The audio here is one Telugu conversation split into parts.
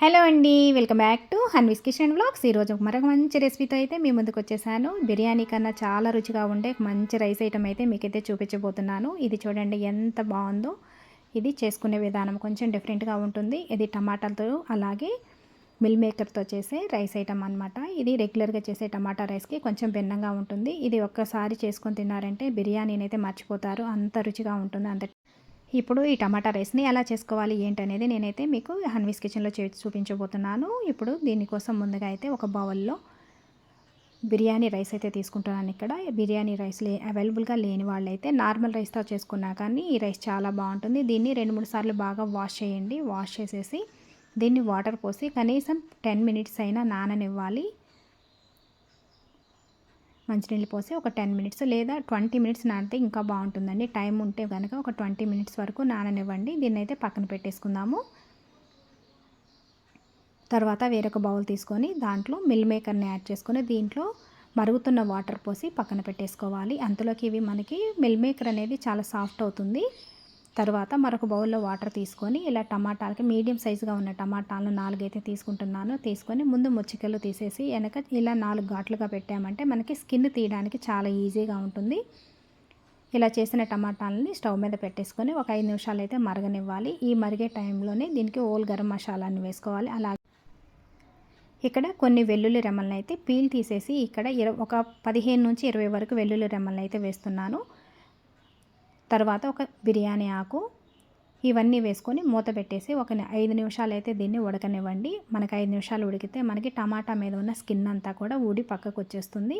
హలో అండి welcome back to Hanvi's kitchen blogs ఈరోజు మరొక మంచి రెసిపీతో అయితే మీ ముందుకు వచ్చేసాను. బిర్యానీ కన్నా చాలా రుచిగా ఉండే మంచి రైస్ ఐటమ్ అయితే మీకైతే చూపించబోతున్నాను. ఇది చూడండి ఎంత బాగుందో. ఇది చేసుకునే విధానం కొంచెం డిఫరెంట్గా ఉంటుంది. ఇది టమాటాలతో అలాగే మిల్ మేకర్తో చేసే రైస్ ఐటమ్ అనమాట ఇది రెగ్యులర్గా చేసే టమాటా రైస్కి కొంచెం భిన్నంగా ఉంటుంది. ఇది ఒక్కసారి చేసుకొని తిన్నారంటే బిర్యానీని అయితే మర్చిపోతారు. అంత రుచిగా ఉంటుంది. అంత ఇప్పుడు ఈ టమాటా రైస్ని ఎలా చేసుకోవాలి ఏంటనేది నేనైతే మీకు హన్వీస్ కిచెన్లో చే చూపించబోతున్నాను. ఇప్పుడు దీనికోసం ముందుగా అయితే ఒక బౌల్లో బిర్యానీ రైస్ అయితే తీసుకుంటున్నాను ఇక్కడ. బిర్యానీ రైస్ లే అవైలబుల్గా లేని వాళ్ళైతే నార్మల్ రైస్తో చేసుకున్నా కానీ ఈ రైస్ చాలా బాగుంటుంది. దీన్ని రెండు మూడు సార్లు బాగా వాష్ చేయండి. వాష్ చేసేసి దీన్ని వాటర్ పోసి కనీసం టెన్ మినిట్స్ అయినా నాననివ్వాలి. మంచినీళ్ళు పోసి ఒక టెన్ మినిట్స్ లేదా ట్వంటీ మినిట్స్ నానితే ఇంకా బాగుంటుందండి. టైం ఉంటే కనుక ఒక ట్వంటీ మినిట్స్ వరకు నాననివ్వండి. దీన్ని అయితే పక్కన పెట్టేసుకుందాము. తర్వాత వేరొక బౌల్ తీసుకొని దాంట్లో మిల్ మేకర్ని యాడ్ చేసుకొని దీంట్లో మరుగుతున్న వాటర్ పోసి పక్కన పెట్టేసుకోవాలి. అంతలోకి ఇవి మనకి మిల్ మేకర్ అనేది చాలా సాఫ్ట్ అవుతుంది. తర్వాత మరొక బౌల్లో వాటర్ తీసుకొని ఇలా టమాటాలకి మీడియం సైజుగా ఉన్న టమాటాలను నాలుగైతే తీసుకుంటున్నాను. తీసుకొని ముందు ముచ్చికలు తీసేసి వెనక ఇలా నాలుగు ఘాట్లుగా పెట్టామంటే మనకి స్కిన్ తీయడానికి చాలా ఈజీగా ఉంటుంది. ఇలా చేసిన టమాటాలని స్టవ్ మీద పెట్టేసుకొని ఒక ఐదు నిమిషాలు అయితే మరగనివ్వాలి. ఈ మరిగే టైంలోనే దీనికి ఓల్ గరం మసాలాని వేసుకోవాలి. అలాగే ఇక్కడ కొన్ని వెల్లుల్లి రెమ్మలను అయితే పీల్ తీసేసి ఇక్కడ ఒక పదిహేను నుంచి ఇరవై వరకు వెల్లుల్లి రెమ్మలను అయితే వేస్తున్నాను. తర్వాత ఒక బిర్యానీ ఆకు ఇవన్నీ వేసుకొని మూత పెట్టేసి ఒక ఐదు నిమిషాలు అయితే దీన్ని ఉడకనివ్వండి. మనకి ఐదు నిమిషాలు ఉడికితే మనకి టమాటా మీద ఉన్న స్కిన్ అంతా కూడా ఊడి పక్కకు వచ్చేస్తుంది.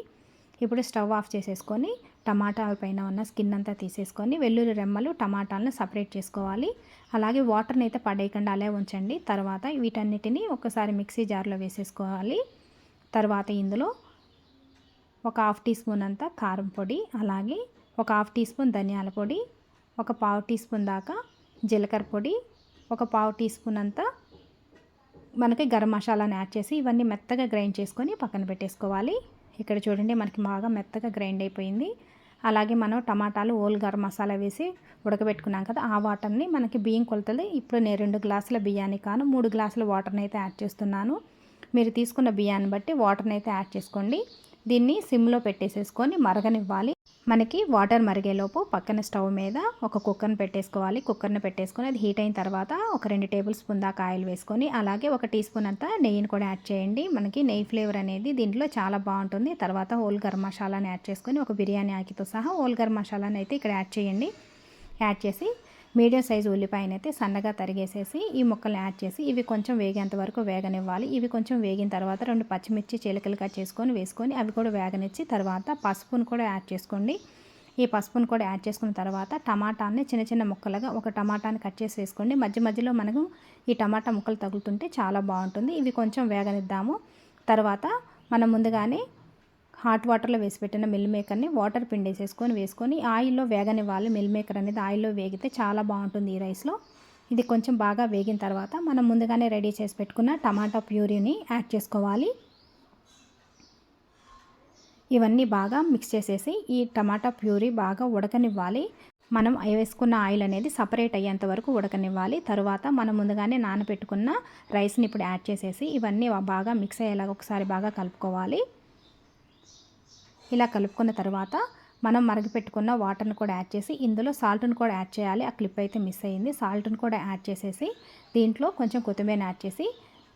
ఇప్పుడు స్టవ్ ఆఫ్ చేసేసుకొని టమాటాల పైన ఉన్న స్కిన్ అంతా తీసేసుకొని వెల్లుల్లి రెమ్మలు టమాటాలను సపరేట్ చేసుకోవాలి. అలాగే వాటర్ని అయితే పడేయకుండా అలా ఉంచండి. తర్వాత వీటన్నిటిని ఒకసారి మిక్సీ జార్లో వేసేసుకోవాలి. తర్వాత ఇందులో ఒక హాఫ్ టీ స్పూన్ అంతా కారం పొడి అలాగే ఒక హాఫ్ టీ స్పూన్ ధనియాల పొడి ఒక పావు టీ స్పూన్ దాకా జీలకర్ర పొడి ఒక పావు టీ స్పూన్ అంతా మనకి గరం మసాలాని యాడ్ చేసి ఇవన్నీ మెత్తగా గ్రైండ్ చేసుకొని పక్కన పెట్టేసుకోవాలి. ఇక్కడ చూడండి మనకి బాగా మెత్తగా గ్రైండ్ అయిపోయింది. అలాగే మనం టమాటాలు ఓల్ గరం మసాలా వేసి ఉడకబెట్టుకున్నాం కదా ఆ వాటర్ని మనకి బియ్యం కొలతలు ఇప్పుడు నేను రెండు గ్లాసుల బియ్యాన్ని కాను మూడు గ్లాసుల వాటర్ని అయితే యాడ్ చేస్తున్నాను. మీరు తీసుకున్న బియ్యాన్ని బట్టి వాటర్ని అయితే యాడ్ చేసుకోండి. దీన్ని సిమ్లో పెట్టేసేసుకొని మరగనివ్వాలి. మనకి వాటర్ మరిగేలోపు పక్కన స్టవ్ మీద ఒక కుక్కర్ని పెట్టేసుకోవాలి. కుక్కర్ని పెట్టేసుకొని అది హీట్ అయిన తర్వాత ఒక రెండు టేబుల్ స్పూన్ దాకా ఆయిల్ వేసుకొని అలాగే ఒక టీ స్పూన్ అంతా నెయ్యిని కూడా యాడ్ చేయండి. మనకి నెయ్యి ఫ్లేవర్ అనేది దీంట్లో చాలా బాగుంటుంది. తర్వాత హోల్ గరం మసాలాని యాడ్ చేసుకొని ఒక బిర్యానీ ఆకితో సహా హోల్ గరం మసాలాని అయితే ఇక్కడ యాడ్ చేయండి. యాడ్ చేసి మీడియం సైజు ఉల్లిపాయనైతే సన్నగా తరిగేసేసి ఈ ముక్కలు యాడ్ చేసి ఇవి కొంచెం వేగేంత వరకు వేగనివ్వాలి. ఇవి కొంచెం వేగిన తర్వాత రెండు పచ్చిమిర్చి చిలకలుగా చేసుకొని వేసుకొని అవి కూడా వేగనిచ్చి తర్వాత పసుపును కూడా యాడ్ చేసుకోండి. ఈ పసుపును కూడా యాడ్ చేసుకున్న తర్వాత టమాటాని చిన్న చిన్న ముక్కలుగా ఒక టమాటాని కట్ చేసి వేసుకోండి. మధ్య మధ్యలో మనకు ఈ టమాటా ముక్కలు తగులుతుంటే చాలా బాగుంటుంది. ఇవి కొంచెం వేగనిద్దాము. తర్వాత మనం ముందుగానే హాట్ వాటర్లో వేసి పెట్టిన మిల్ మేకర్ని వాటర్ పిండేసేసుకొని వేసుకొని ఆయిల్లో వేగనివ్వాలి. మిల్ మేకర్ అనేది ఆయిల్లో వేగితే చాలా బాగుంటుంది ఈ రైస్లో. ఇది కొంచెం బాగా వేగిన తర్వాత మనం ముందుగానే రెడీ చేసి పెట్టుకున్న టమాటా ప్యూరీని యాడ్ చేసుకోవాలి. ఇవన్నీ బాగా మిక్స్ చేసేసి ఈ టమాటా ప్యూరీ బాగా ఉడకనివ్వాలి. మనం వేసుకున్న ఆయిల్ అనేది సపరేట్ అయ్యేంత వరకు ఉడకనివ్వాలి. తర్వాత మనం ముందుగానే నానబెట్టుకున్న రైస్ని ఇప్పుడు యాడ్ చేసేసి ఇవన్నీ బాగా మిక్స్ అయ్యేలాగా ఒకసారి బాగా కలుపుకోవాలి. ఇలా కలుపుకున్న తర్వాత మనం మరగపెట్టుకున్న వాటర్ని కూడా యాడ్ చేసి ఇందులో సాల్ట్ని కూడా యాడ్ చేయాలి. ఆ క్లిప్ అయితే మిస్ అయ్యింది సాల్ట్ని కూడా యాడ్ చేసేసి దీంట్లో కొంచెం కొత్తిమీర యాడ్ చేసి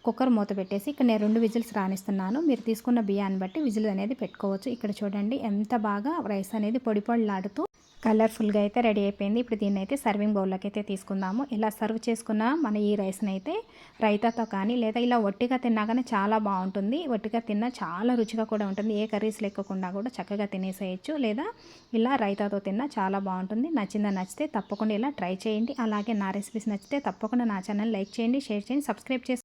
కుక్కర్ మూత పెట్టేసి ఇక్కడ నేను రెండు విజిల్స్ రాణిస్తున్నాను మీరు తీసుకున్న బియ్యాన్ని బట్టి విజిల్ అనేది పెట్టుకోవచ్చు. ఇక్కడ చూడండి ఎంత బాగా రైస్ అనేది పొడి పొడిలాడుతూ కలర్ఫుల్గా అయితే రెడీ అయిపోయింది. ఇప్పుడు దీన్ని అయితే సర్వింగ్ బౌల్లోకి అయితే తీసుకుందాము. ఇలా సర్వ్ చేసుకున్న మన ఈ రైస్ని అయితే రైతాతో కానీ లేదా ఇలా ఒట్టిగా తిన్నా కానీ చాలా బాగుంటుంది. ఒట్టిగా తిన్నా చాలా రుచిగా కూడా ఉంటుంది. ఏ కర్రీస్ లేకుండా కూడా చక్కగా తినేసేయచ్చు. లేదా ఇలా రైతాతో తిన్నా చాలా బాగుంటుంది. నచ్చిందా నచ్చితే తప్పకుండా ఇలా ట్రై చేయండి. అలాగే నా రెసిపీస్ నచ్చితే తప్పకుండా నా ఛానల్ లైక్ చేయండి షేర్ చేయండి సబ్స్క్రైబ్ చేసి